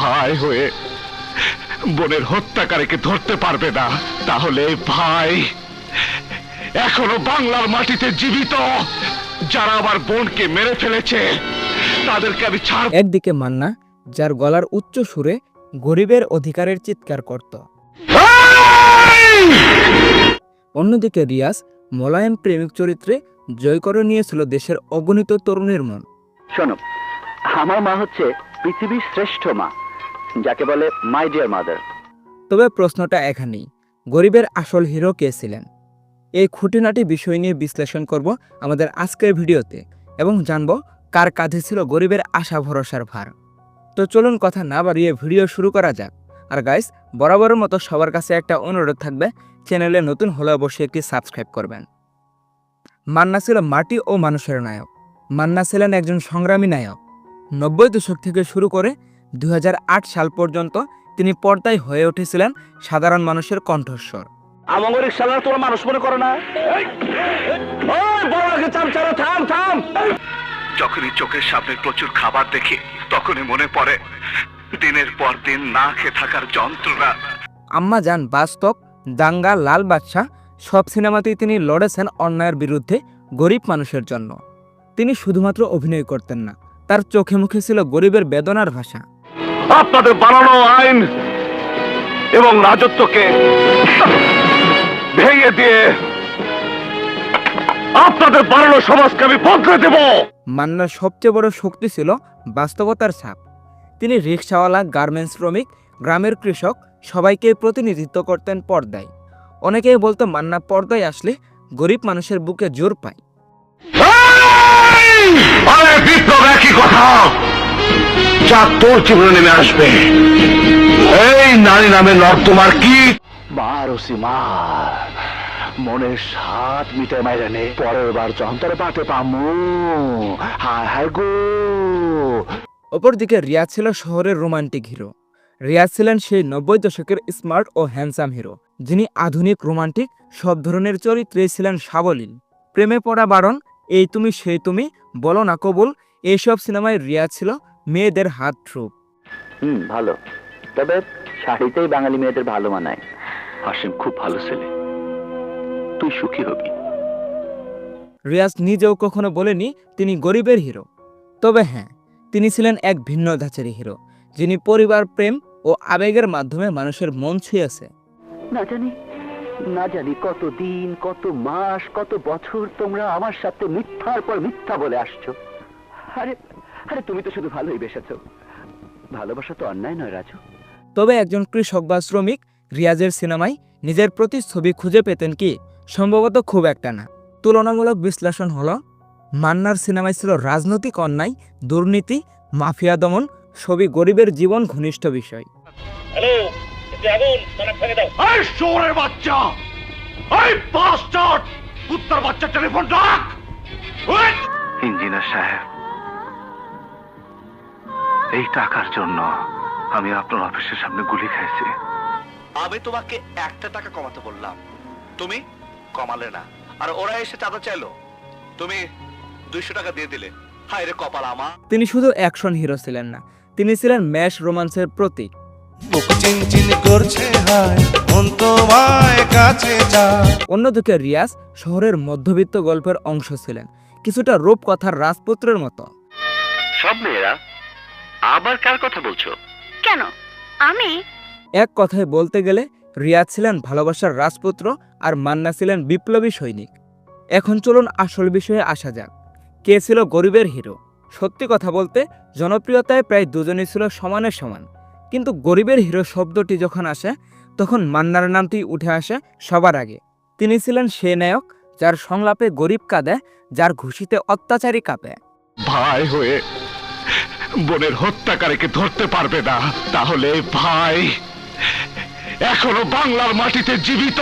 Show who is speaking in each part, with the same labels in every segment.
Speaker 1: ভাই হয়ে বোনের হত্যাকারীকে ধরতে পারবে না তাহলে ভাই এখনও বাংলার মাটিতে জীবিত। যারা আমার বোনকে মেরে ফেলেছে তাদেরকে আমি ছাড়
Speaker 2: একদিকে মান্না যার গলার উচ্চ সুরে গরিবের অধিকারের চিৎকার করত। অন্যদিকে রিয়াজ মোলায়েম প্রেমিক চরিত্রে জয় করে নিয়েছিল দেশের অগণিত তরুণের মন।
Speaker 3: শোনো আমার মা হচ্ছে পৃথিবীর শ্রেষ্ঠ মা। যাকে বলে মাই ডিয়ার মাদার
Speaker 2: তবে প্রশ্নটা এখানেই। গরিবের আসল হিরো কে ছিলেন? এই খুঁটিনাটি বিষয় নিয়ে বিশ্লেষণ করব আমাদের আজকের ভিডিওতে এবং জানব কার কাঁধে ছিল গরিবের আশা ভরসার ভার। তো চলুন কথা না বাড়িয়ে ভিডিও শুরু করা যাক। আর গাইস বরাবরের মতো সবার কাছে একটা অনুরোধ থাকবে, চ্যানেলে নতুন হলে অবশ্যই একটি সাবস্ক্রাইব করবেন। মান্না ছিল মাটি ও মানুষের নায়ক। মান্না ছিলেন একজন সংগ্রামী নায়ক। নব্বই দশক থেকে শুরু করে দুই হাজার আট সাল পর্যন্ত তিনি পর্দায় হয়ে উঠেছিলেন সাধারণ মানুষের কণ্ঠস্বর।
Speaker 3: মানুষ মনে করো না?
Speaker 1: যখনই চোখের সামনে প্রচুর খাবার দেখি তখনই মনে পড়ে দিনের পর দিন না খেয়ে থাকার যন্ত্রণা।
Speaker 2: আম্মা যান বাস্তব দাঙ্গা লাল বাদশাহ সব সিনেমাতেই তিনি লড়েছেন অন্যায়ের বিরুদ্ধে গরিব মানুষের জন্য। তিনি শুধুমাত্র অভিনয় করতেন না তার চোখে মুখে ছিল গরিবের বেদনার ভাষা।
Speaker 1: আপনাদের বানানো আইন এবং রাজত্বকে ভেঙে দিয়ে আপনাদের বানানো সমাজকে আমি বদলে দেব।
Speaker 2: মান্নার সবচেয়ে বড় শক্তি ছিল বাস্তবতার ছাপ। তিনি রিক্সাওয়ালা গার্মেন্টস শ্রমিক গ্রামের কৃষক সবাইকে প্রতিনিধিত্ব করতেন পর্দায়। অনেকেই বলতো মান্না পর্দায় আসলে গরিব মানুষের বুকে জোর পায়।
Speaker 1: যা তোর জীবনে নেমে আসবে। এই নারী নামে নর্দমার কি?
Speaker 3: মার ওসি মার মনের সাত মিটে মাইরে নে। পরের বার যন্তর পাতে পামু হায় হায় গো।
Speaker 2: অপরদিকে রিয়াজ ছিল শহরের রোমান্টিক হিরো। রিয়াজ ছিলেন সেই নব্বই দশকের স্মার্ট ও হ্যান্ডসাম হিরো যিনি আধুনিক রোমান্টিক সব ধরনের চরিত্রে ছিলেন সাবলীল। প্রেমে পড়া বারণ এই তুমি সেই তুমি বলো না কবুল। এইসব সিনেমায় রিয়া ছিল মেয়েদের হাত ট্রুপ
Speaker 3: হুম ভালো। তবে শাড়িতেই বাঙালি মেয়েদের ভালো মানায়। হাসিম খুব ভালো ছেলে। তুই সুখী হবি।
Speaker 2: রিয়াজ নিজেও কখনো বলেনি তিনি গরিবের হিরো। তবে হ্যাঁ তিনি ছিলেন এক ভিন্ন ধাঁচের হিরো যিনি পরিবার প্রেম ও আবেগের মাধ্যমে মানুষের মন ছুঁয়েছে
Speaker 3: না জানি না জানি কত দিন কত মাস কত বছর তোমরা আমার সাথে মিথ্যার পর মিথ্যা বলে আসছো। আরে আরে তুমি তো শুধু ভালোই বেসেছ। ভালোবাসা তো অন্যায় নয় রাজু।
Speaker 2: তবে একজন কৃষক বা শ্রমিক রিয়াজের সিনেমায় নিজের প্রতিচ্ছবি খুঁজে পেতেন কি? সম্ভবত খুব একটা না। তুলনামূলক বিশ্লেষণ হলো মান্নার সিনেমায় ছিল রাজনৈতিক অন্যায় দুর্নীতি মাফিয়া দমন সবই গরিবের জীবন ঘনিষ্ঠ বিষয়।
Speaker 1: বাচ্চা! ইঞ্জিনিয়ার সাহেব এই টাকার জন্য আমি আপনার অফিসের সামনে গুলি খেয়েছি
Speaker 4: আমি তোমাকে একটা টাকা কমাতে বললাম। তুমি কমালে না। আর ওরা এসে চাঁদা চাইলো। তুমি দুইশো টাকা দিয়ে দিলে। হায় রে কপাল আমা
Speaker 2: তিনি শুধু অ্যাকশন হিরো ছিলেন না তিনি ছিলেন ম্যাশ রোমান্সের প্রতীক।
Speaker 5: বুক চিনচিন করছে হায় মন তোমায় কাছে চায়
Speaker 2: অন্যদিকে রিয়াজ শহরের মধ্যবিত্ত গল্পের অংশ ছিলেন কিছুটা রূপকথার রাজপুত্রের মতো।
Speaker 3: সব মেয়েরা আবার কার কথা বলছো?
Speaker 6: কেন? আমি?
Speaker 2: এক কথায় বলতে গেলে রিয়াজ ছিলেন ভালোবাসার রাজপুত্র আর মান্না ছিলেন বিপ্লবী সৈনিক। এখন চলুন আসল বিষয়ে আসা যাক। কে ছিল গরিবের হিরো? সত্যি কথা বলতে জনপ্রিয়তায় প্রায় দুজনই ছিল সমানে সমান। কিন্তু গরিবের হিরো শব্দটি যখন আসে তখন মান্নার নামটি উঠে আসে সবার আগে। তিনি ছিলেন সে নায়ক যার সংলাপে গরিব কাঁদে যার ঘুষিতে অত্যাচারী কাঁপে।
Speaker 1: ভাই হয়ে বোনের হত্যাকারীকে ধরতে পারবে না। তাহলে ভাই এখনও বাংলার মাটিতে জীবিত।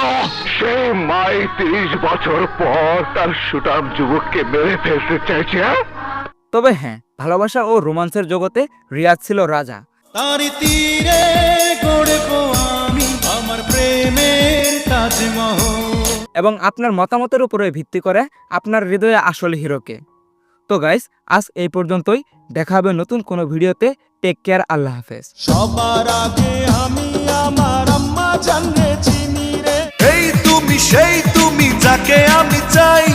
Speaker 1: সে মাই তিরিশ বছর পর তার সুটাম যুবককে মেরে ফেলতে চাইছে হ্যাঁ?
Speaker 2: তবে হ্যাঁ ভালোবাসা ও রোমান্সের জগতে রিয়াজ ছিল রাজা।
Speaker 5: তারি তীরে গড়ব আমি আমার প্রেমের তাজমহল।
Speaker 2: এবং আপনার মতামতের উপরে ভিত্তি করে আপনার হৃদয়ে আসল হিরোকে। তো গাইস আজ এই পর্যন্তই। দেখা হবে নতুন কোনো ভিডিওতে। টেক কেয়ার আল্লাহ হাফেজ।
Speaker 5: সবার আগে আমি আমার আম্মা জানে চিনি রে। এই তুমি সেই তুমি যাকে আমি চাই।